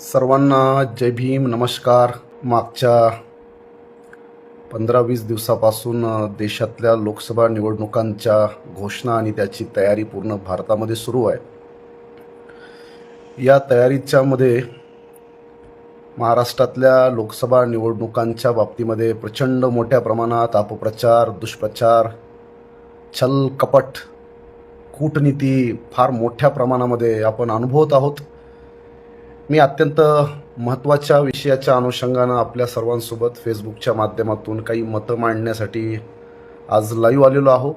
सर्वांना जय भीम नमस्कार. मागच्या पंधरा वीस दिवसापासून देशातल्या लोकसभा निवडणुकांच्या घोषणा आणि त्याची तयारी पूर्ण भारतामध्ये सुरू आहे. या तयारीच्या मध्ये महाराष्ट्रातल्या लोकसभा निवडणुकांच्या बाबतीमध्ये प्रचंड मोठ्या प्रमाणात अपप्रचार दुष्प्रचार छल कपट कूटनीती फार मोठ्या प्रमाणामध्ये आपण अनुभवत आहोत. मी अत्यंत महत्त्वाच्या विषयाच्या अनुषंगानं आपल्या सर्वांसोबत फेसबुकच्या माध्यमातून काही मतं मांडण्यासाठी आज लाईव्ह आलेलो आहो.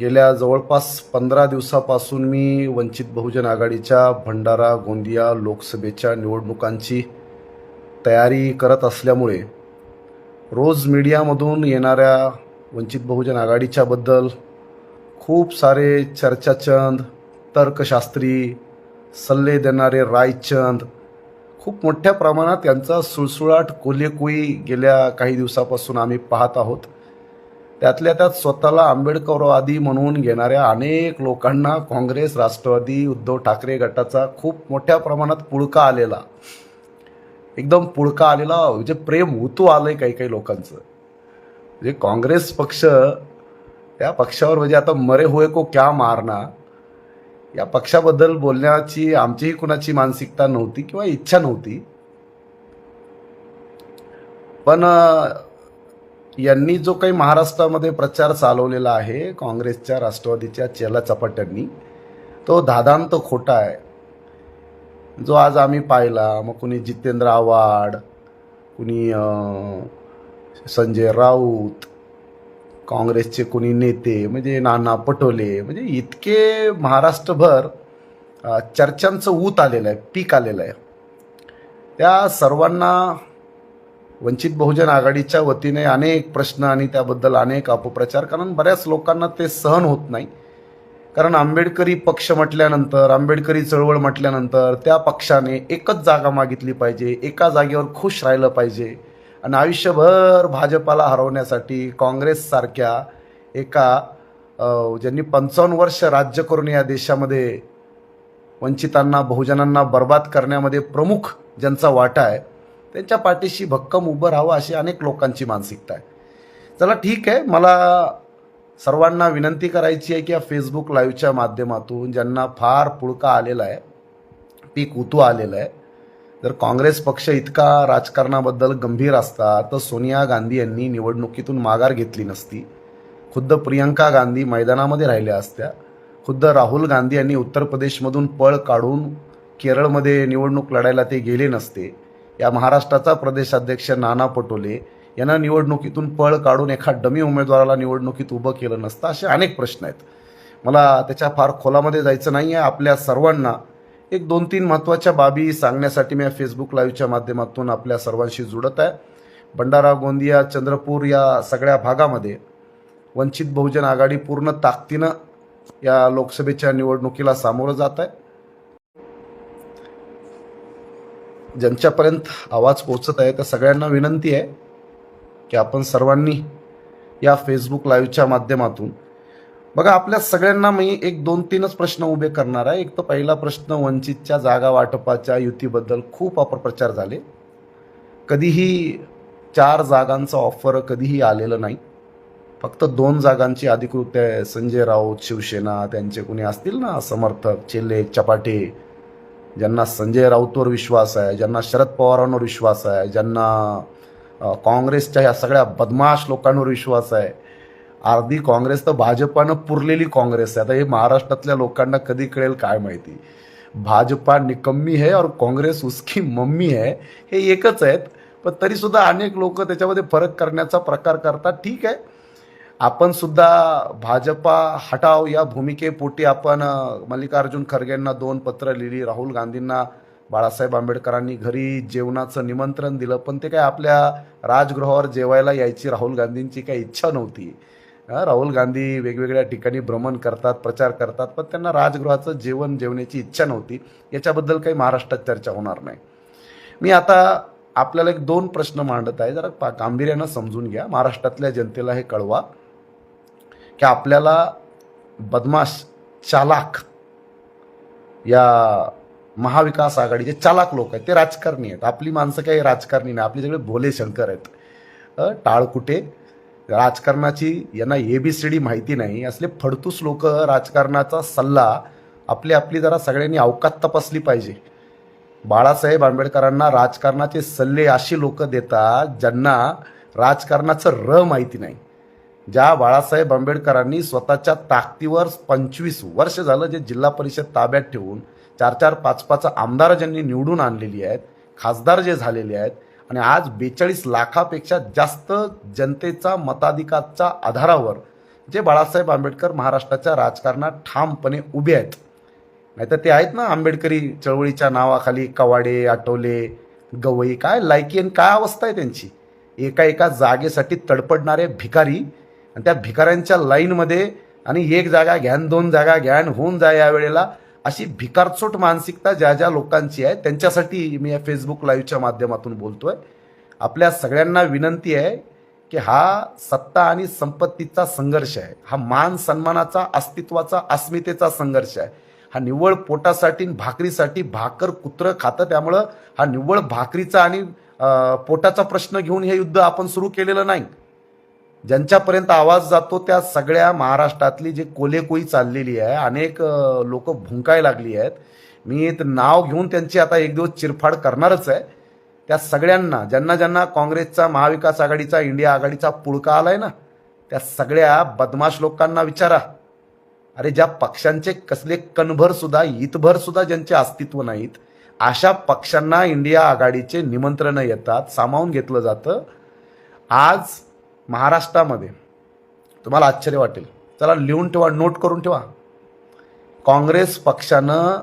गेल्या जवळपास पंधरा दिवसापासून मी वंचित बहुजन आघाडीच्या भंडारा गोंदिया लोकसभेच्या निवडणुकांची तयारी करत असल्यामुळे रोज मीडियामधून येणाऱ्या वंचित बहुजन आघाडीच्याबद्दल खूप सारे चर्चाचंद तर्कशास्त्री सल्ले देणारे रायचंद. खूप मोठ्या प्रमाणात त्यांचा सुळसुळाट कोलेकुई गेल्या काही दिवसापासून आम्ही पाहत आहोत. त्यातल्या त्यात स्वतःला आंबेडकरवादी म्हणून घेणाऱ्या अनेक लोकांना काँग्रेस राष्ट्रवादी उद्धव ठाकरे गटाचा खूप मोठ्या प्रमाणात पुळका आलेला. एकदम पुळका आलेला म्हणजे प्रेम उतू आलंय काही काही लोकांचं. म्हणजे काँग्रेस पक्ष त्या पक्षावर म्हणजे आता मरे हुए को क्या मारना या पक्षाबद्दल बोलण्याची आमचीही कुणाची मानसिकता नव्हती किंवा इच्छा नव्हती. पण यांनी जो काही महाराष्ट्रामध्ये प्रचार चालवलेला आहे काँग्रेसच्या राष्ट्रवादीच्या चेला चपाट्यांनी तो दादांत खोटा आहे. जो आज आम्ही पाहिला मग कुणी जितेंद्र आव्हाड कुणी संजय राऊत काँग्रेसचे कोणी नेते म्हणजे नाना पटोले म्हणजे इतके महाराष्ट्रभर चर्चांचं ऊत आलेलं आहे पीक आलेलं आहे. त्या सर्वांना वंचित बहुजन आघाडीच्या वतीने अनेक प्रश्न आणि त्याबद्दल अनेक अपप्रचार कारण बऱ्याच लोकांना ते सहन होत नाही. कारण आंबेडकरी पक्ष म्हटल्यानंतर आंबेडकरी चळवळ म्हटल्यानंतर त्या पक्षाने एकच जागा मागितली पाहिजे एका जागेवर खुश राहिलं पाहिजे. आणि आयुष्यभर भाजपाला हरवण्यासाठी काँग्रेससारख्या एका ज्यांनी पंचावन्न वर्ष राज्य करून या देशामध्ये वंचितांना बहुजनांना बर्बाद करण्यामध्ये प्रमुख ज्यांचा वाटा आहे त्यांच्या पाठीशी भक्कम उभं राहावं अशी अनेक लोकांची मानसिकता आहे. चला ठीक आहे मला सर्वांना विनंती करायची आहे की या फेसबुक लाईव्हच्या माध्यमातून ज्यांना फार पुळका आलेला आहे पीक उतू आलेलं आहे जर काँग्रेस पक्ष इतका राजकारणाबद्दल गंभीर असता तर सोनिया गांधी यांनी निवडणुकीतून माघार घेतली नसती. खुद्द प्रियंका गांधी मैदानामध्ये राहिल्या असत्या. खुद्द राहुल गांधी यांनी उत्तर प्रदेशमधून पळ काढून केरळमध्ये निवडणूक लढायला ते गेले नसते. या महाराष्ट्राचा प्रदेशाध्यक्ष नाना पटोले यांना निवडणुकीतून पळ काढून एका डमी उमेदवाराला निवडणुकीत उभं केलं नसतं असे अनेक प्रश्न आहेत. मला त्याच्या फार खोलामध्ये जायचं नाही आहे आपल्या सर्वांना एक दोन तीन महत्त्वाच्या बाबी सांगण्यासाठी मी या फेसबुक लाईव्हच्या माध्यमातून आपल्या सर्वांशी जुळत आहे. भंडारा गोंदिया चंद्रपूर या सगळ्या भागामध्ये वंचित बहुजन आघाडी पूर्ण ताकदीनं या लोकसभेच्या निवडणुकीला सामोरं जात आहे. ज्यांच्यापर्यंत आवाज पोचत आहे त्या सगळ्यांना विनंती आहे की आपण सर्वांनी या फेसबुक लाईव्हच्या माध्यमातून बघा आपल्या सगळ्यांना मी एक दोन तीनच प्रश्न उभे करणार आहे. एक तर पहिला प्रश्न वंचितच्या जागा वाटपाच्या युतीबद्दल खूप अपप्रचार झाले. कधीही चार जागांचं ऑफर कधीही आलेलं नाही. फक्त दोन जागांची अधिकृत आहे. संजय राऊत शिवसेना त्यांचे कुणी असतील ना? समर्थक चेले चपाटे. ज्यांना संजय राऊतवर विश्वास आहे ज्यांना शरद पवारांवर विश्वास आहे ज्यांना काँग्रेसच्या ह्या सगळ्या बदमाश लोकांवर विश्वास आहे अर्धी काँग्रेस तर भाजपानं पुरलेली काँग्रेस आहे. आता हे महाराष्ट्रातल्या लोकांना कधी कळेल काय माहिती? भाजपा निकम्मी आहे और काँग्रेस उसकी मम्मी आहे. हे एकच आहेत. पण तरीसुद्धा अनेक लोक त्याच्यामध्ये फरक करण्याचा प्रकार करतात. ठीक आहे. आपण सुद्धा भाजपा हटाव या भूमिकेपोटी आपण मल्लिकार्जुन खरगेंना दोन पत्र लिहिली राहुल गांधींना बाळासाहेब आंबेडकरांनी घरी जेवणाचं निमंत्रण दिलं पण ते काय आपल्या राजगृहावर जेवायला यायची राहुल गांधींची काही इच्छा नव्हती. राहुल गांधी वेगवेगळ्या ठिकाणी भ्रमण करतात प्रचार करतात पण त्यांना राजगृहाचं जेवण जेवण्याची इच्छा नव्हती. याच्याबद्दल काही महाराष्ट्रात चर्चा होणार नाही. मी आता आपल्याला एक दोन प्रश्न मांडत आहे. जरा पा- गांभीर्यानं समजून घ्या. महाराष्ट्रातल्या जनतेला हे कळवा की आपल्याला बदमाश चालाक या महाविकास आघाडीचे चालाक लोक आहेत. ते राजकारणी आहेत. आपली माणसं काही राजकारणी नाही. आपली सगळे भोले शंकर आहेत. टाळकुटे राजकारणाची यांना ए बी सी डी माहिती नाही असले फडतूस लोक राजकारणाचा सल्ला आपली आपली जरा सगळ्यांनी अवकात तपासली पाहिजे. बाळासाहेब आंबेडकरांना राजकारणाचे सल्ले अशी लोक देतात ज्यांना राजकारणाचं र माहिती नाही. ज्या बाळासाहेब आंबेडकरांनी स्वतःच्या ताकदीवर पंचवीस वर्ष झालं जे जिल्हा परिषद ताब्यात ठेवून चार चार पाच पाच आमदार ज्यांनी निवडून आणलेली आहेत खासदार जे झालेले आहेत आणि आज बेचाळीस लाखापेक्षा जास्त जनतेचा मताधिकारच्या आधारावर जे बाळासाहेब आंबेडकर महाराष्ट्राच्या राजकारणात ठामपणे उभे आहेत. नाहीतर ते आहेत ना आंबेडकरी चळवळीच्या नावाखाली कवाडे आठवले गवई काय लायकी आणि काय अवस्था आहे त्यांची? एका एका जागेसाठी तडपडणारे भिकारी आणि त्या भिकाऱ्यांच्या लाईनमध्ये आणि एक जागा घ्यान दोन जागा घ्यान होऊन जा या वेळेला अशी भिकारचोट मानसिकता ज्या ज्या लोकांची आहे त्यांच्यासाठी मी या फेसबुक लाईव्हच्या माध्यमातून बोलतोय. आपल्या सगळ्यांना विनंती आहे की हा सत्ता आणि संपत्तीचा संघर्ष आहे. हा मान सन्मानाचा अस्तित्वाचा अस्मितेचा संघर्ष आहे. हा निव्वळ पोटासाठी आणि भाकरीसाठी भाकर कुत्रं खातं त्यामुळं हा निव्वळ भाकरीचा आणि पोटाचा प्रश्न घेऊन हे युद्ध आपण सुरू केलेलं नाही. ज्यांच्यापर्यंत आवाज जातो त्या सगळ्या महाराष्ट्रातली जी कोलेकोई चाललेली आहे अनेक लोक भुंकाय लागली आहेत. मी ते नाव घेऊन त्यांची आता एक दिवस चिरफाड करणारच आहे. त्या सगळ्यांना ज्यांना ज्यांना काँग्रेसचा महाविकास आघाडीचा इंडिया आघाडीचा पुळका आलाय ना त्या सगळ्या बदमाश लोकांना विचारा. अरे ज्या पक्षांचे कसले कणभर सुद्धा हितभर सुद्धा ज्यांचे अस्तित्व नाहीत अशा पक्षांना इंडिया आघाडीचे निमंत्रण येतात सामावून घेतलं जातं. आज महाराष्ट्रामध्ये. तुम्हाला आश्चर्य वाटेल. चला लिहून ठेवा नोट करून ठेवा. काँग्रेस पक्षानं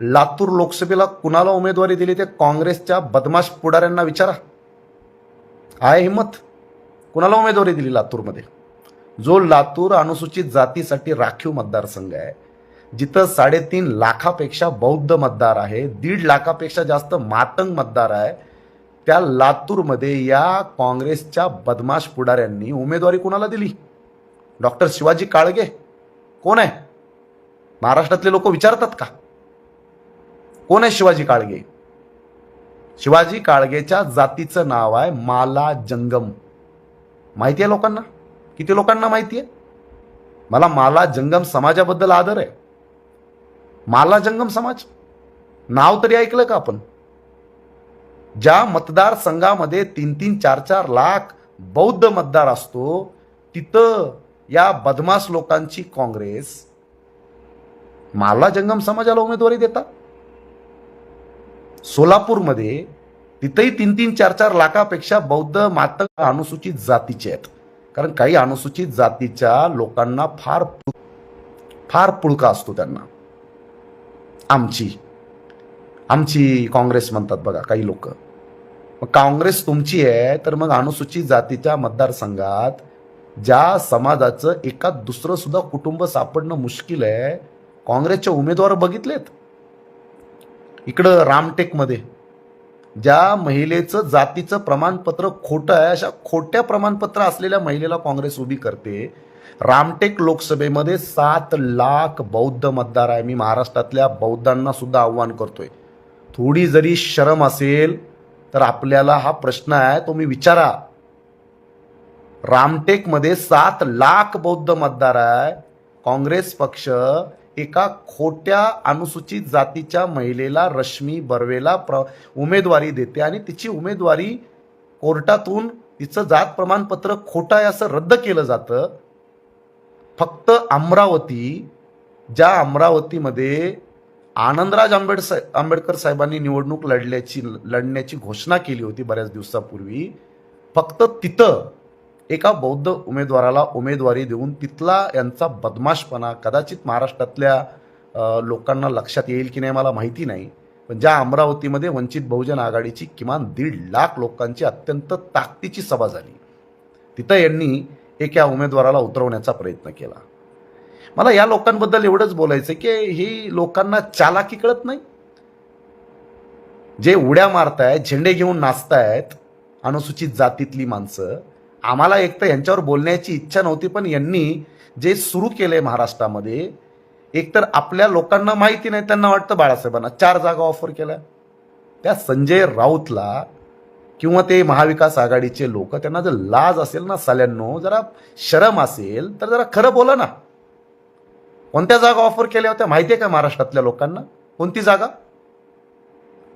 लातूर लोकसभेला कुणाला उमेदवारी दिली ते काँग्रेसच्या बदमाश पुढाऱ्यांना विचारा. आहे हिंमत कुणाला उमेदवारी दिली लातूरमध्ये? जो लातूर अनुसूचित जातीसाठी राखीव मतदारसंघ आहे जिथं साडेतीन लाखापेक्षा बौद्ध मतदार आहे दीड लाखापेक्षा जास्त मातंग मतदार आहे त्या लातूरमध्ये या काँग्रेसच्या बदमाश पुढाऱ्यांनी उमेदवारी कुणाला दिली? डॉक्टर शिवाजी काळगे. कोण आहे? महाराष्ट्रातले लोक विचारतात का? कोण आहे शिवाजी काळगे? शिवाजी काळगेच्या जातीचं नाव आहे माला जंगम. माहिती आहे लोकांना? किती लोकांना माहिती आहे? मला माला जंगम समाजाबद्दल आदर आहे. माला जंगम समाज. नाव तरी ऐकलं का आपण? ज्या मतदारसंघामध्ये तीन तीन चार चार लाख बौद्ध मतदार असतो तिथं या बदमाश लोकांची काँग्रेस माला जंगम समाजाला उमेदवारी देतात. सोलापूरमध्ये तिथंही तीन तीन चार चार लाखापेक्षा बौद्ध मातक अनुसूचित जातीचे आहेत. कारण काही अनुसूचित जातीच्या लोकांना फार फार पुळका असतो त्यांना. आमची आमची काँग्रेस म्हणतात बघा काही लोक. मग काँग्रेस तुमची आहे तर मग अनुसूचित जातीच्या मतदारसंघात ज्या समाजाचं एका दुसरं सुद्धा कुटुंब सापडणं मुश्किल आहे काँग्रेसचे उमेदवार बघितलेत? इकडं रामटेकमध्ये ज्या महिलेचं जातीचं प्रमाणपत्र खोटं आहे अशा खोट्या प्रमाणपत्र असलेल्या महिलेला काँग्रेस उभी करते. रामटेक लोकसभेमध्ये सात लाख बौद्ध मतदार आहे. मी महाराष्ट्रातल्या बौद्धांना सुद्धा आव्हान करतोय. थोडी जरी शरम असेल तर आपल्याला हा प्रश्न आहे तो मी विचारा. रामटेकमध्ये सात लाख बौद्ध मतदार आहे. काँग्रेस पक्ष एका खोट्या अनुसूचित जातीच्या महिलेला रश्मी बर्वेला प्र उमेदवारी देते आणि तिची उमेदवारी कोर्टातून तिचं जात प्रमाणपत्र खोटं आहे असं रद्द केलं जातं. फक्त अमरावती ज्या अमरावतीमध्ये आनंदराज आंबेड आंबेडकर साहेबांनी निवडणूक लढल्याची लढण्याची घोषणा केली होती बऱ्याच दिवसापूर्वी. फक्त तिथं एका बौद्ध उमेदवाराला उमेदवारी देऊन तिथला यांचा बदमाशपणा कदाचित महाराष्ट्रातल्या लोकांना लक्षात येईल की नाही मला माहिती नाही. पण ज्या अमरावतीमध्ये वंचित बहुजन आघाडीची किमान दीड लाख लोकांची अत्यंत ताकदीची सभा झाली. तिथं यांनी एका उमेदवाराला उतरवण्याचा प्रयत्न केला. मला या लोकांबद्दल एवढंच बोलायचं की ही लोकांना चालाकी कळत नाही. जे उड्या मारतायत झेंडे घेऊन नाचतायत अनुसूचित जातीतली माणसं आम्हाला एक तर यांच्यावर बोलण्याची इच्छा नव्हती पण यांनी जे सुरू केलंय महाराष्ट्रामध्ये एकतर आपल्या लोकांना माहिती नाही त्यांना वाटतं बाळासाहेबांना. चार जागा ऑफर केल्या. त्या संजय राऊतला किंवा ते महाविकास आघाडीचे लोक त्यांना जर लाज असेल ना साल्यांनो जरा शरम असेल तर जरा खरं बोला ना. कोणत्या जागा ऑफर केल्या होत्या माहिती आहे का महाराष्ट्रातल्या लोकांना? कोणती जागा?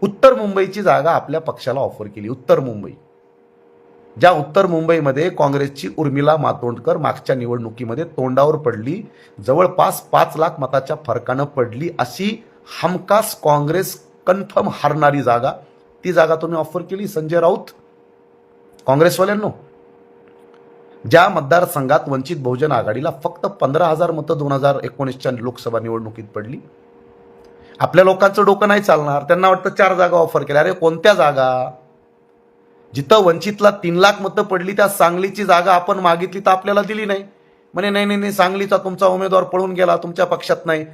उत्तर मुंबईची जागा आपल्या पक्षाला ऑफर केली. उत्तर मुंबई. ज्या उत्तर मुंबईमध्ये काँग्रेसची उर्मिला मातोंडकर मागच्या निवडणुकीमध्ये तोंडावर पडली. जवळपास पाच लाख मताच्या फरकानं पडली अशी हमखास काँग्रेस कन्फर्म हारणारी जागा. ती जागा तुम्ही ऑफर केली. संजय राऊत. काँग्रेसवाल्यांनो ज्या मतदारसंघात वंचित बहुजन आघाडीला फक्त पंधरा हजार मतं दोन हजार एकोणीसच्या लोकसभा निवडणुकीत पडली. आपल्या लोकांचं डोकं नाही चालणार. त्यांना वाटतं चार जागा ऑफर केल्या. अरे कोणत्या जागा? जिथं वंचितला तीन लाख मतं पडली त्या सांगलीची जागा आपण मागितली तर आपल्याला दिली नाही. म्हणे नाही नाही नाही सांगलीचा तुमचा उमेदवार पळून गेला तुमच्या पक्षात नाही.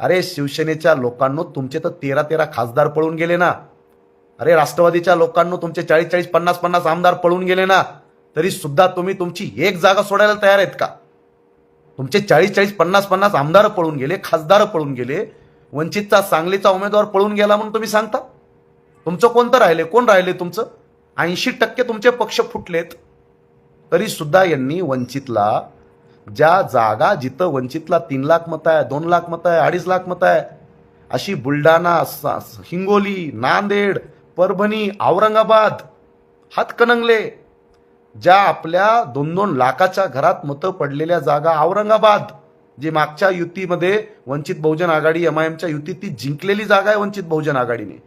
अरे शिवसेनेच्या लोकांनो तुमचे तर तेरा तेरा खासदार पळून गेले ना. अरे राष्ट्रवादीच्या लोकांनो तुमचे चाळीस चाळीस पन्नास पन्नास आमदार पळून गेले ना. तरी सुद्धा तुम्ही तुमची एक जागा सोडायला तयार आहेत का? तुमचे चाळीस चाळीस पन्नास पन्नास आमदार पळून गेले खासदार पळून गेले वंचितचा सांगलीचा उमेदवार पळून गेला म्हणून तुम्ही सांगता? तुमचं कोणतं राहिले? कोण राहिले तुमचं? ऐंशी टक्के तुमचे पक्ष फुटलेत. तरी सुद्धा यांनी वंचितला ज्या जागा जिथं वंचितला तीन लाख मतं आहे दोन लाख मतं आहे अडीच लाख मतं आहे अशी बुलढाणा सा- हिंगोली नांदेड परभणी औरंगाबाद हातकणंगले ज्या आपल्या दोन दोन लाखाच्या घरात मतं पडलेल्या जागा औरंगाबाद जी मागच्या युतीमध्ये वंचित बहुजन आघाडी एम आय एमच्या युतीत ती जिंकलेली जागा आहे वंचित बहुजन आघाडीने.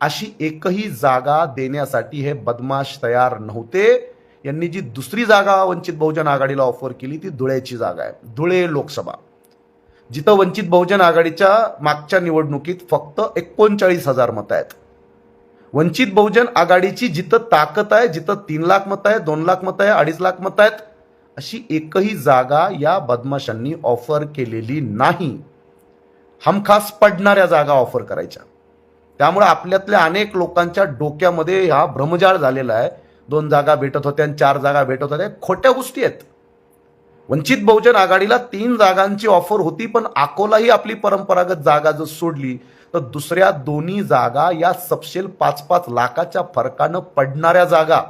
अशी एकही जागा देण्यासाठी हे बदमाश तयार नव्हते. यांनी जी दुसरी जागा वंचित बहुजन आघाडीला ऑफर केली ती धुळ्याची जागा आहे. धुळे लोकसभा. जिथं वंचित बहुजन आघाडीच्या मागच्या निवडणुकीत फक्त एकोणचाळीस हजार मतं आहेत. वंचित बहुजन आघाडीची जिथं ताकद आहे जिथं तीन लाख मतं आहे दोन लाख मतं आहे अडीच लाख मतं आहेत अशी एकही जागा या बदमाशांनी ऑफर केलेली नाही. हमखास पडणाऱ्या जागा ऑफर करायच्या. त्यामुळे आपल्यातल्या अनेक लोकांच्या डोक्यामध्ये हा भ्रमजाळ झालेला आहे. दोन जागा भेटत होत्या आणि चार जागा भेटत होत्या. खोट्या गोष्टी आहेत. वंचित बहुजन आघाडीला तीन जागांची ऑफर होती पण अकोला ही आपली परंपरागत जागा जर सोडली तर दुसऱ्या दोन्ही जागा या सपशेल पाच पाच लाखाच्या फरकानं पडणाऱ्या जागा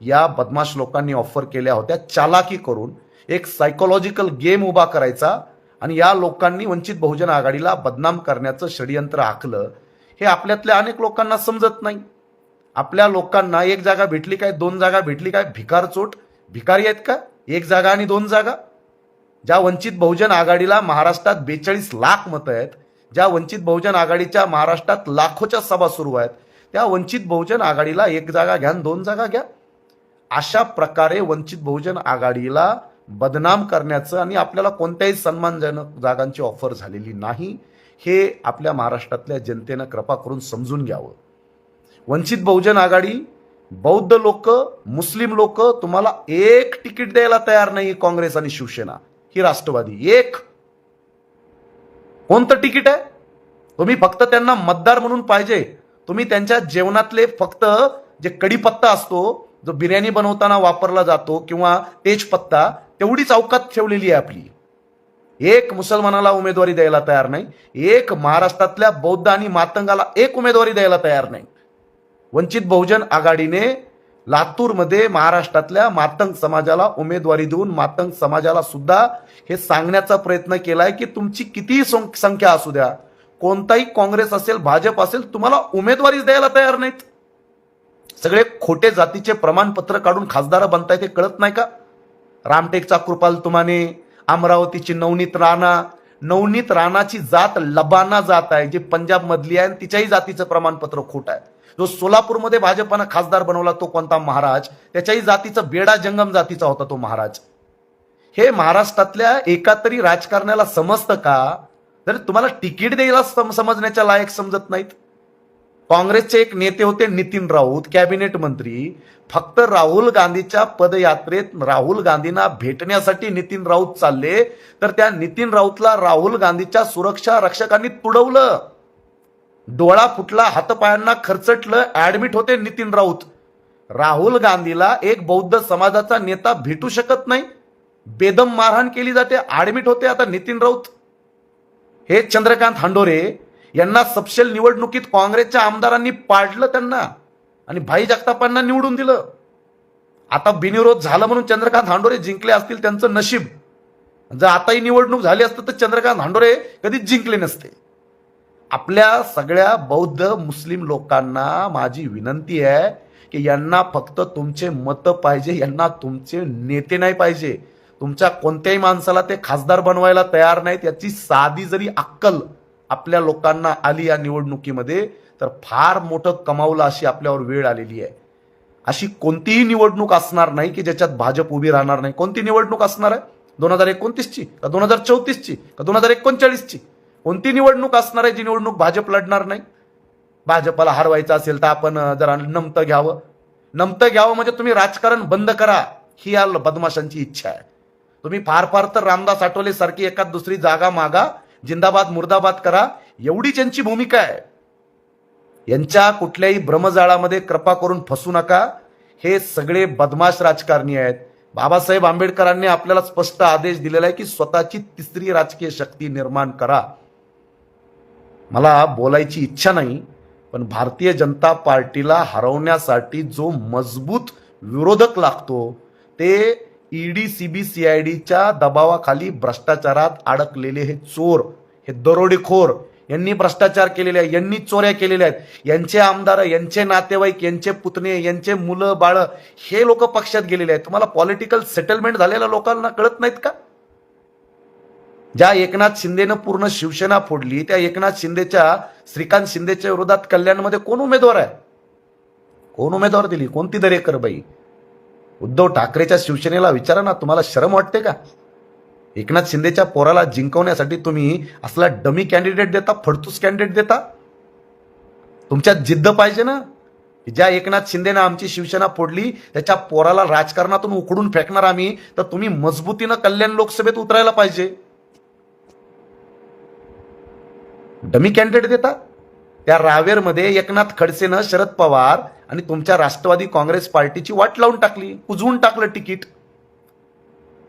या बदमाश लोकांनी ऑफर केल्या होत्या. चालाकी करून एक सायकोलॉजिकल गेम उभा करायचा आणि या लोकांनी वंचित बहुजन आघाडीला बदनाम करण्याचं षडयंत्र आखलं हे आपल्यातल्या अनेक लोकांना समजत नाही. आपल्या लोकांना एक जागा भेटली काय दोन जागा भेटली काय? भिकार चोट? भिकारी आहेत का? एक जागा आणि दोन जागा? ज्या वंचित बहुजन आघाडीला महाराष्ट्रात बेचाळीस लाख मतं आहेत ज्या वंचित बहुजन आघाडीच्या महाराष्ट्रात लाखोच्या सभा सुरू आहेत त्या वंचित बहुजन आघाडीला एक जागा घ्या दोन जागा घ्या. अशा प्रकारे वंचित बहुजन आघाडीला बदनाम करण्याचं आणि आपल्याला कोणत्याही सन्मानजनक जागांची ऑफर झालेली नाही हे आपल्या महाराष्ट्रातल्या जनतेनं कृपा करून समजून घ्यावं. वंचित बहुजन आघाडी बौद्ध लोक मुस्लिम लोक तुम्हाला एक तिकीट द्यायला तयार नाही काँग्रेस आणि शिवसेना. ही राष्ट्रवादी एक कोणतं तिकीट आहे? तुम्ही फक्त त्यांना मतदार म्हणून पाहिजे. तुम्ही त्यांच्या जेवणातले फक्त जे कढीपत्ता असतो जो बिर्याणी बनवताना वापरला जातो किंवा तेजपत्ता तेवढीच अवकात ठेवलेली आहे आपली. एक मुसलमानाला उमेदवारी द्यायला तयार नाही. एक महाराष्ट्रातल्या बौद्ध आणि मातंगाला एक उमेदवारी द्यायला तयार नाही. वंचित बहुजन आघाडीने लातूरमध्ये महाराष्ट्रातल्या मातंग समाजाला उमेदवारी देऊन मातंग समाजाला सुद्धा हे सांगण्याचा प्रयत्न केलाय की तुमची कितीही सं- संख्या असू द्या कोणताही काँग्रेस असेल भाजप असेल तुम्हाला उमेदवारीच द्यायला तयार नाहीत. सगळे खोटे जातीचे प्रमाणपत्र काढून खासदार बनताय ते कळत नाही का? रामटेकचा कृपाल तुमाने अमरावतीची नवनीत राणा नवनीत राणाची जात लबाना जात आहे जी पंजाब मधली आहे तिच्याही जातीचं प्रमाणपत्र खोट आहे. जो सोलापूरमध्ये भाजपानं खासदार बनवला तो कोणता महाराज? त्याच्याही जातीचं बेडा जंगम जातीचा होता तो महाराज. हे महाराष्ट्रातल्या एका तरी राजकारण्याला समजतं का? जर तुम्हाला तिकीट द्यायला सम- समजण्याच्या लायक समजत नाहीत. काँग्रेसचे एक नेते होते नितीन राऊत कॅबिनेट मंत्री. फक्त राहुल गांधीच्या पदयात्रेत राहुल गांधींना भेटण्यासाठी नितीन राऊत चालले तर त्या नितीन राऊतला राहुल गांधीच्या सुरक्षा रक्षकांनी तुडवलं. डोळा फुटला हातपायांना खरचटलं ऍडमिट होते नितीन राऊत. राहुल गांधीला एक बौद्ध समाजाचा नेता भेटू शकत नाही. बेदम मारहाण केली जाते ऍडमिट होते आता नितीन राऊत. हे चंद्रकांत हांडोरे यांना सपशेल निवडणुकीत काँग्रेसच्या आमदारांनी पाडलं त्यांना आणि भाई जगतापांना निवडून दिलं. आता बिनविरोध झालं म्हणून चंद्रकांत हांडोरे जिंकले असतील त्यांचं नशीब. जर आताही निवडणूक झाली असतं तर चंद्रकांत हांडोरे कधीच जिंकले नसते. आपल्या सगळ्या बौद्ध मुस्लिम लोकांना माझी विनंती आहे की यांना फक्त तुमचे मतं पाहिजे यांना तुमचे नेते नाही पाहिजे. तुमच्या कोणत्याही माणसाला ते खासदार बनवायला तयार नाहीत याची साधी जरी अक्कल आपल्या लोकांना आली या निवडणुकीमध्ये तर फार मोठं कमावलं अशी आपल्यावर वेळ आलेली आहे. अशी कोणतीही निवडणूक असणार नाही की ज्याच्यात भाजप उभी राहणार नाही. कोणती निवडणूक असणार आहे? दोन हजार एकोणतीसची का दोन हजार चौतीसची का दोन हजार एकोणचाळीसची? कोणती निवडणूक असणार आहे जी निवडणूक भाजप लढणार नाही? भाजपला हरवायचं असेल तर आपण जरा नमतं घ्यावं. नमतं घ्यावं म्हणजे तुम्ही राजकारण बंद करा ही या बदमाशांची इच्छा आहे. तुम्ही फार फार तर रामदास आठवले सारखी एखाद दुसरी जागा मागा जिंदाबाद मुर्दाबाद करा एवढी त्यांची भूमिका आहे. यांच्या कुठल्याही भ्रमजाळामध्ये कृपा करून फसू नका. हे सगळे बदमाश राजकारणी आहेत. बाबासाहेब आंबेडकरांनी आपल्याला स्पष्ट आदेश दिलेला आहे की स्वतःची तिसरी राजकीय शक्ती निर्माण करा. मला बोलायची इच्छा नाही पण भारतीय जनता पार्टीला हरवण्यासाठी जो मजबूत विरोधक लागतो ते ईडी आय डीच्या दबावाखाली भ्रष्टाचारात अडकलेले हे चोर हे दरोडेखोर यांनी भ्रष्टाचार केलेले आहे यांनी चोऱ्या केलेल्या आहेत. यांचे आमदार यांचे नातेवाईक यांचे पुतणे यांचे मुलं बाळं हे लोक पक्षात गेलेले आहेत. तुम्हाला पॉलिटिकल सेटलमेंट झालेल्या लोकांना कळत नाहीत का? ज्या एकनाथ शिंदेनं पूर्ण शिवसेना फोडली त्या एकनाथ शिंदेच्या श्रीकांत शिंदेच्या विरोधात कल्याणमध्ये कोण उमेदवार आहे? कोण उमेदवार दिली? कोणती दरेकर बाई? उद्धव ठाकरेच्या शिवसेनेला विचारा ना तुम्हाला शरम वाटते का? एकनाथ शिंदेच्या पोराला जिंकवण्यासाठी तुम्ही असला डमी कॅन्डिडेट देता फडतूस कॅन्डिडेट देता? तुमच्यात जिद्द पाहिजे ना? ज्या एकनाथ शिंदेनं आमची शिवसेना फोडली त्याच्या पोराला राजकारणातून उकडून फेकणार आम्ही तर तुम्ही मजबूतीनं कल्याण लोकसभेत उतरायला पाहिजे. डमी कॅन्डिडेट देता. त्या रावेरमध्ये एकनाथ खडसेनं शरद पवार आणि तुमच्या राष्ट्रवादी काँग्रेस पार्टीची वाट लावून टाकली उजवून टाकलं तिकीट.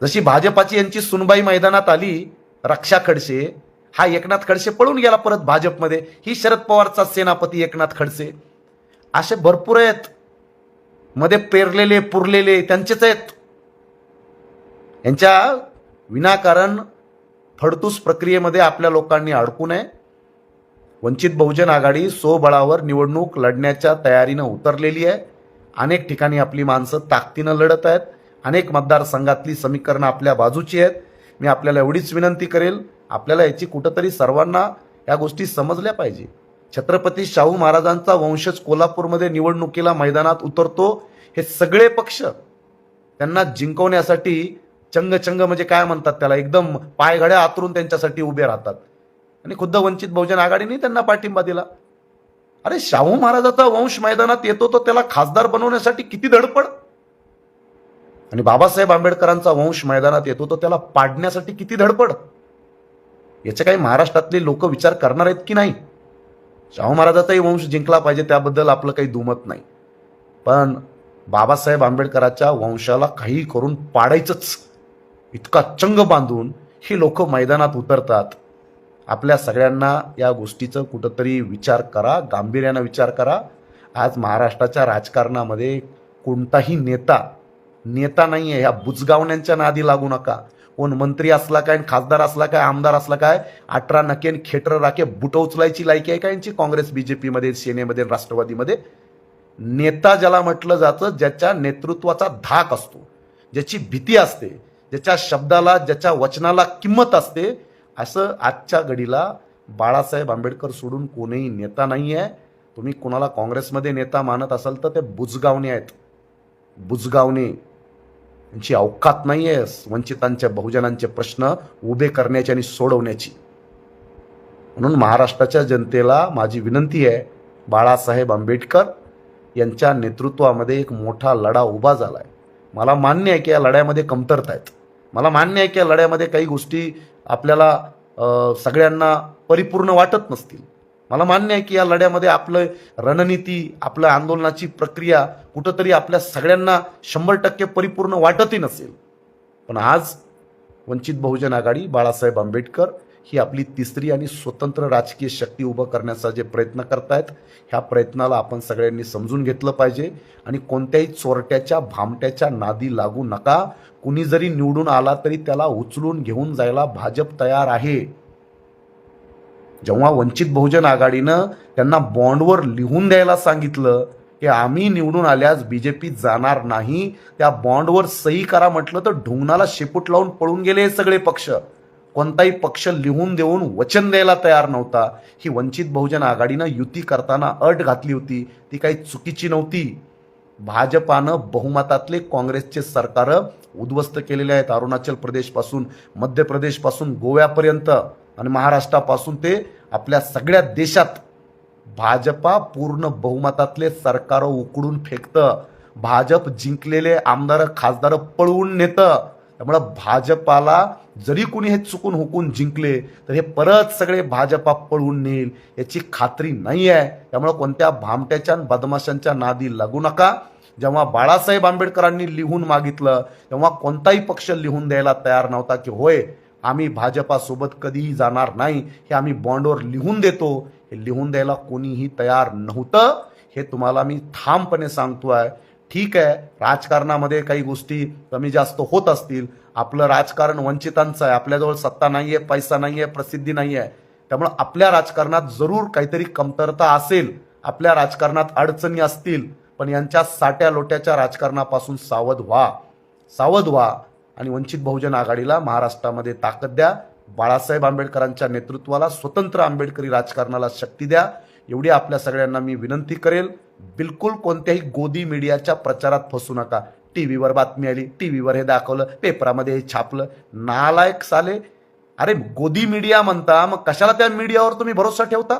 जशी भाजपाची यांची सुनबाई मैदानात आली रक्षा खडसे हा एकनाथ खडसे पळून गेला परत भाजपमध्ये. ही शरद पवारचा सेनापती एकनाथ खडसे. असे भरपूर आहेत. मध्ये पेरलेले पुरलेले त्यांचेच आहेत. यांच्या विनाकारण फडतूस प्रक्रियेमध्ये आपल्या लोकांनी अडकू नये. वंचित बहुजन आघाडी स्वबळावर निवडणूक लढण्याच्या तयारीनं उतरलेली आहे. अनेक ठिकाणी आपली माणसं ताकदीनं लढत आहेत. अनेक मतदारसंघातली समीकरणं आपल्या बाजूची आहेत. मी आपल्याला एवढीच विनंती करेल आपल्याला याची कुठंतरी सर्वांना या गोष्टी समजल्या पाहिजे. छत्रपती शाहू महाराजांचा वंशज कोल्हापूरमध्ये निवडणुकीला मैदानात उतरतो हे सगळे पक्ष त्यांना जिंकवण्यासाठी चंग-चंग म्हणजे काय म्हणतात त्याला? एकदम पायघड्या आतरून त्यांच्यासाठी उभे राहतात. आणि खुद्द वंचित बहुजन आघाडीने त्यांना पाठिंबा दिला. अरे शाहू महाराजाचा वंश मैदानात येतो तो त्याला खासदार बनवण्यासाठी किती धडपड? आणि बाबासाहेब आंबेडकरांचा वंश मैदानात येतो तो त्याला पाडण्यासाठी किती धडपड? याचे काही महाराष्ट्रातले लोक विचार करणार आहेत की नाही? शाहू महाराजाचाही वंश जिंकला पाहिजे त्याबद्दल आपलं काही दुमत नाही. पण बाबासाहेब आंबेडकरांच्या वंशाला काही करून पाडायचंच. इतका चंग बांधून ही लोक मैदानात उतरतात. आपल्या सगळ्यांना या गोष्टीचं कुठंतरी विचार करा गांभीर्यानं विचार करा. आज महाराष्ट्राच्या राजकारणामध्ये कोणताही नेता नेता नाही आहे ह्या बुजगावण्यांच्या नादी लागू नका. कोण मंत्री असला काय खासदार असला काय आमदार असला काय अठरा नकेन खेटर राखे बुट उचलायची लायकी आहे का यांची? काँग्रेस बीजेपीमध्ये सेनेमध्ये राष्ट्रवादीमध्ये. नेता ज्याला म्हटलं जातं ज्याच्या नेतृत्वाचा धाक असतो ज्याची भीती असते ज्याच्या शब्दाला ज्याच्या वचनाला किंमत असते असं आजच्या घडीला बाळासाहेब आंबेडकर सोडून कोणीही नेता नाही आहे. तुम्ही कोणाला काँग्रेसमध्ये नेता मानत असाल तर ते बुजगावणे आहेत. बुजगावणे यांची अवकात नाही आहे वंचितांच्या बहुजनांचे प्रश्न उभे करण्याची आणि सोडवण्याची. म्हणून महाराष्ट्राच्या जनतेला माझी विनंती आहे बाळासाहेब आंबेडकर यांच्या नेतृत्वामध्ये एक मोठा लढा उभा झाला आहे मला मान्य आहे की या लढ्यामध्ये कमतरता आहेत. मला मान्य आहे की या लढ्यामध्ये काही गोष्टी आपल्याला सगळ्यांना परिपूर्ण वाटत नसतील. मला मान्य आहे की या लढ्यामध्ये आपलं रणनीती आपल्या आंदोलनाची प्रक्रिया कुठंतरी आपल्या सगळ्यांना शंभर टक्के परिपूर्ण वाटतही नसेल. पण आज वंचित बहुजन आघाडी बाळासाहेब आंबेडकर ही आपली तिसरी आणि स्वतंत्र राजकीय शक्ती उभं करण्याचा जे प्रयत्न करतायत ह्या प्रयत्नाला आपण सगळ्यांनी समजून घेतलं पाहिजे. आणि कोणत्याही चोरट्याच्या भामट्याच्या नादी लागू नका. कुणी जरी निवडून आला तरी त्याला उचलून घेऊन जायला भाजप तयार आहे. जेव्हा वंचित बहुजन आघाडीनं त्यांना बॉन्डवर लिहून द्यायला सांगितलं की आम्ही निवडून आल्यास बी जे पी जाणार नाही त्या बॉन्डवर सही करा म्हटलं तर ढुंगणाला शेपूट लावून पळून गेले हे सगळे पक्ष. कोणताही पक्ष लिहून देऊन वचन द्यायला तयार नव्हता. ही वंचित बहुजन आघाडीनं युती करताना अट घातली होती. ती काही चुकीची नव्हती. भाजपानं बहुमतातले काँग्रेसचे सरकार उद्ध्वस्त केलेले आहेत अरुणाचल प्रदेशपासून मध्य प्रदेशपासून गोव्यापर्यंत आणि महाराष्ट्रापासून ते आपल्या सगळ्या देशात. भाजपा पूर्ण बहुमतातले सरकार उकडून फेकतं. भाजप जिंकलेले आमदार खासदार पळवून नेतं. त्यामुळं भाजपाला जरी कुणी हे चुकून हुकून जिंकले तर हे परत सगळे भाजपा पळवून नेईल याची खात्री नाही आहे त्यामुळं कोणत्या भामट्याच्या बदमाशांच्या नादी लागू नका. जेव्हा बाळासाहेब आंबेडकरांनी लिहून मागितलं तेव्हा कोणताही पक्ष लिहून द्यायला तयार नव्हता की होय आम्ही भाजपासोबत कधीही जाणार नाही. हे आम्ही बॉन्डवर लिहून देतो. हे लिहून द्यायला कोणीही तयार नव्हतं. हे तुम्हाला मी ठामपणे आहे ठीक आहे राजकारणामध्ये काही गोष्टी कमी जास्त होत असतील. आपलं राजकारण वंचितांचं आहे. आपल्याजवळ सत्ता नाही आहे पैसा नाही आहे प्रसिद्धी नाही आहे त्यामुळं आपल्या राजकारणात जरूर काहीतरी कमतरता असेल. आपल्या राजकारणात अडचणी असतील. पण यांच्या साट्या लोट्याच्या राजकारणापासून सावध व्हा. सावध व्हा आणि वंचित बहुजन आघाडीला महाराष्ट्रामध्ये ताकद द्या. बाळासाहेब आंबेडकरांच्या नेतृत्वाला स्वतंत्र आंबेडकरी राजकारणाला शक्ती द्या. एवढी आपल्या सगळ्यांना मी विनंती करेल. बिलकुल कोणत्याही गोदी मीडियाच्या प्रचारात फसू नका. टी व्हीवर बातमी आली टी व्हीवर हे दाखवलं पेपरामध्ये हे छापलं. नालायक साले अरे गोदी मीडिया म्हणता मग कशाला त्या मीडियावर तुम्ही भरोसा ठेवता?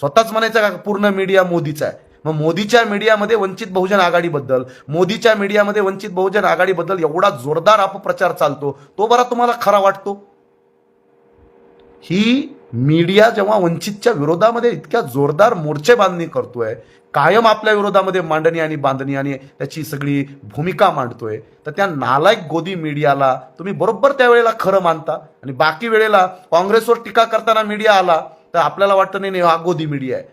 स्वतःच म्हणायचं का पूर्ण मीडिया मोदीचा आहे. मग मोदीच्या मीडियामध्ये वंचित बहुजन आघाडीबद्दल मोदीच्या मीडियामध्ये वंचित बहुजन आघाडीबद्दल एवढा जोरदार अपप्रचार चालतो तो बरा तुम्हाला खरा वाटतो? ही मीडिया जेव्हा वंचितच्या विरोधामध्ये इतक्या जोरदार मोर्चे बांधणी करतोय कायम आपल्या विरोधामध्ये मांडणी आणि बांधणी आणि त्याची सगळी भूमिका मांडतोय तर त्या नालायक गोदी मीडियाला तुम्ही बरोबर त्यावेळेला खरं मानता आणि बाकी वेळेला काँग्रेसवर टीका करताना मीडिया आला तर आपल्याला वाटतं नाही नाही, हा गोदी मीडिया आहे.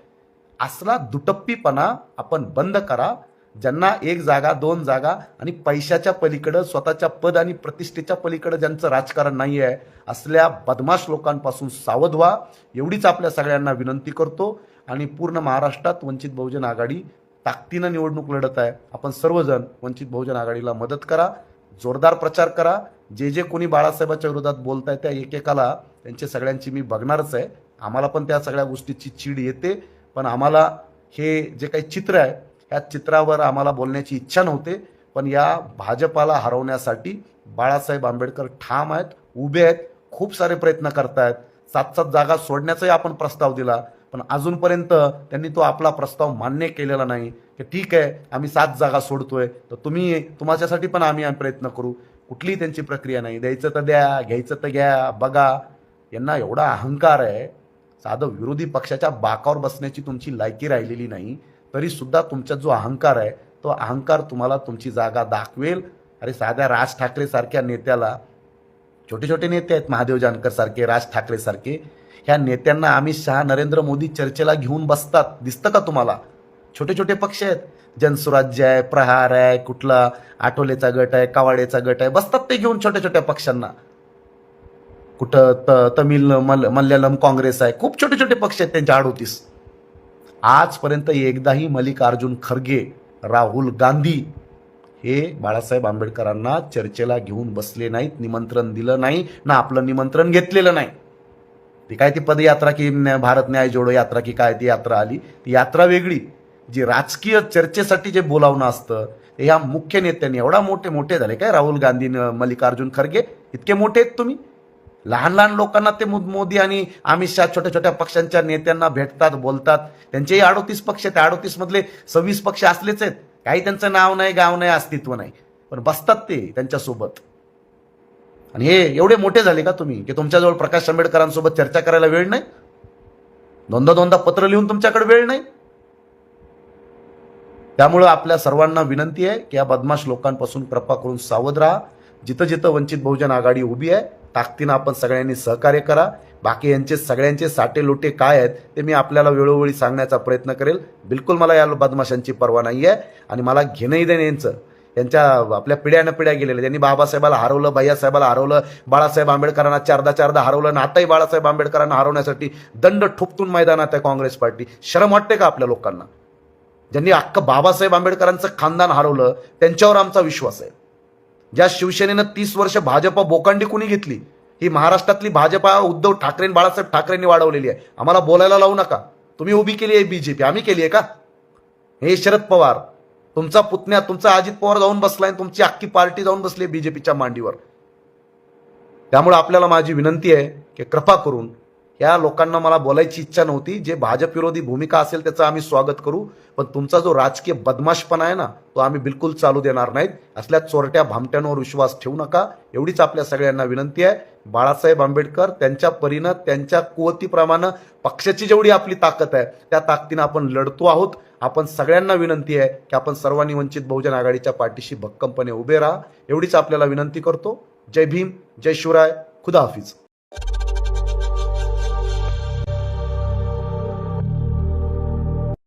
असला दुटप्पीपणा आपण बंद करा ज्यांना एक जागा दोन जागा आणि पैशाच्या पलीकडं स्वतःच्या पद आणि प्रतिष्ठेच्या पलीकडं ज्यांचं राजकारण नाही आहे असल्या बदमाश लोकांपासून सावध व्हा. एवढीच आपल्या सगळ्यांना विनंती करतो. आणि पूर्ण महाराष्ट्रात वंचित बहुजन आघाडी ताकदीनं निवडणूक लढत आहे. आपण सर्वजण वंचित बहुजन आघाडीला मदत करा जोरदार प्रचार करा. जे जे कोणी बाळासाहेबाच्या विरोधात बोलत आहे त्या एकेकाला त्यांचे सगळ्यांची मी बघणारच आहे. आम्हाला पण त्या सगळ्या गोष्टीची चीड येते. पण आम्हाला हे जे काही चित्र आहे ह्या चित्रावर आम्हाला बोलण्याची इच्छा नव्हते पण या भाजपाला हरवण्यासाठी बाळासाहेब आंबेडकर ठाम आहेत उभे आहेत खूप सारे प्रयत्न करतायत. सात सात जागा सोडण्याचाही आपण प्रस्ताव दिला पण अजूनपर्यंत त्यांनी तो आपला प्रस्ताव मान्य केलेला नाही की ठीक आहे आम्ही सात जागा सोडतोय तर तुम्ही तुमच्यासाठी पण आम्ही प्रयत्न करू. कुठलीही त्यांची प्रक्रिया नाही द्यायचं तर द्या घ्यायचं तर घ्या बघा. यांना एवढा अहंकार आहे साधं विरोधी पक्षाच्या बाकावर बसण्याची तुमची लायकी राहिलेली नाही. तरी सुद्धा तुमचा जो अहंकार आहे तो अहंकार तुम्हाला तुमची जागा दाखवेल. अरे साध्या राज ठाकरे सारख्या नेत्याला छोटे छोटे नेते आहेत महादेव जानकर सारखे राज ठाकरे सारखे ह्या नेत्यांना अमित शहा नरेंद्र मोदी चर्चेला घेऊन बसतात. दिसतं का तुम्हाला? छोटे छोटे पक्ष आहेत. जनसुराज्य आहे प्रहार आहे कुठला आठवलेचा गट आहे कावाडेचा गट आहे बसतात ते घेऊन छोट्या छोट्या पक्षांना. कुठं त तमिळ मल मल्याळम काँग्रेस आहे. खूप छोटे छोटे पक्ष आहेत त्यांच्या आडोतीस आजपर्यंत एकदाही मल्लिकार्जुन खरगे राहुल गांधी हे बाळासाहेब आंबेडकरांना चर्चेला घेऊन बसले नाहीत निमंत्रण दिलं नाही ना आपलं निमंत्रण घेतलेलं नाही. ती काय ती पदयात्रा की भारत न्याय जोडो यात्रा की काय ती यात्रा आली? ती यात्रा वेगळी. जी राजकीय चर्चेसाठी जे बोलावणं असतं ते ह्या मुख्य नेत्यांनी एवढा मोठे मोठे झाले. काय राहुल गांधी मल्लिकार्जुन खरगे? इतके मोठे आहेत तुम्ही? लहान लहान लोकांना ते मोदी आणि अमित शहा छोट्या छोट्या पक्षांच्या नेत्यांना भेटतात बोलतात. त्यांचेही अडोतीस पक्ष आहेत. अडोतीस मधले सव्वीस पक्ष असलेच आहेत. काही त्यांचं नाव नाही गाव नाही अस्तित्व नाही. पण बसतात ते त्यांच्यासोबत. आणि हे एवढे मोठे झाले का तुम्ही की तुमच्याजवळ प्रकाश आंबेडकरांसोबत चर्चा करायला वेळ नाही? दोनदा दोनदा पत्र लिहून तुमच्याकडे वेळ नाही? त्यामुळं आपल्या सर्वांना विनंती आहे की या बदमाश लोकांपासून कृपा करून सावध राहा. जिथं जिथं वंचित बहुजन आघाडी उभी आहे ताकदीनं आपण सगळ्यांनी सहकार्य करा. बाकी यांचे सगळ्यांचे साटे लोटे काय आहेत ते मी आपल्याला वेळोवेळी सांगण्याचा प्रयत्न करेल. बिलकुल मला या बदमाशांची पर्वा नाही आहे आणि मला घेणंही देणं यांचं. यांच्या आपल्या पिढ्यानं पिढ्या गेलेल्या त्यांनी बाबासाहेबाला हरवलं भैयासाहेबाला हरवलं बाळासाहेब आंबेडकरांना चारदा चारदा हरवलं आणि आताही बाळासाहेब आंबेडकरांना हरवण्यासाठी दंड ठोपतून मैदानात आहे काँग्रेस पार्टी. शरम वाटते का आपल्या लोकांना? ज्यांनी अख्खं बाबासाहेब आंबेडकरांचं खानदान हरवलं त्यांच्यावर आमचा विश्वास आहे. ज्या शिवसेनेनं तीस वर्ष भाजपा बोकांडी कुणी घेतली ही महाराष्ट्रातली भाजपा उद्धव ठाकरे बाळासाहेब ठाकरेंनी वाढवलेली आहे. आम्हाला बोलायला लावू नका. तुम्ही उभी केली आहे बीजेपी आम्ही केली आहे का? हे शरद पवार तुमचा पुतण्या तुमचा अजित पवार जाऊन बसलाय आणि तुमची अख्खी पार्टी जाऊन बसली आहे बीजेपीच्या मांडीवर. त्यामुळे आपल्याला माझी विनंती आहे की कृपा करून या लोकांना मला बोलायची इच्छा नव्हती. जे भाजप विरोधी भूमिका असेल त्याचं आम्ही स्वागत करू. पण तुमचा जो राजकीय बदमाशपणा आहे ना तो आम्ही बिलकुल चालू देणार नाहीत. असल्या चोरट्या भामट्यांवर विश्वास ठेवू नका. एवढीच आपल्या सगळ्यांना विनंती आहे. बाळासाहेब आंबेडकर त्यांच्या परीनं त्यांच्या कुवतीप्रमाणे पक्षाची जेवढी आपली ताकद आहे त्या ताकदीनं आपण लढतो आहोत. आपण सगळ्यांना विनंती आहे की आपण सर्वांनी वंचित बहुजन आघाडीच्या पाठीशी भक्कमपणे उभे राहा. एवढीच आपल्याला विनंती करतो. जय भीम जय शिवराय. खुदा हाफिज.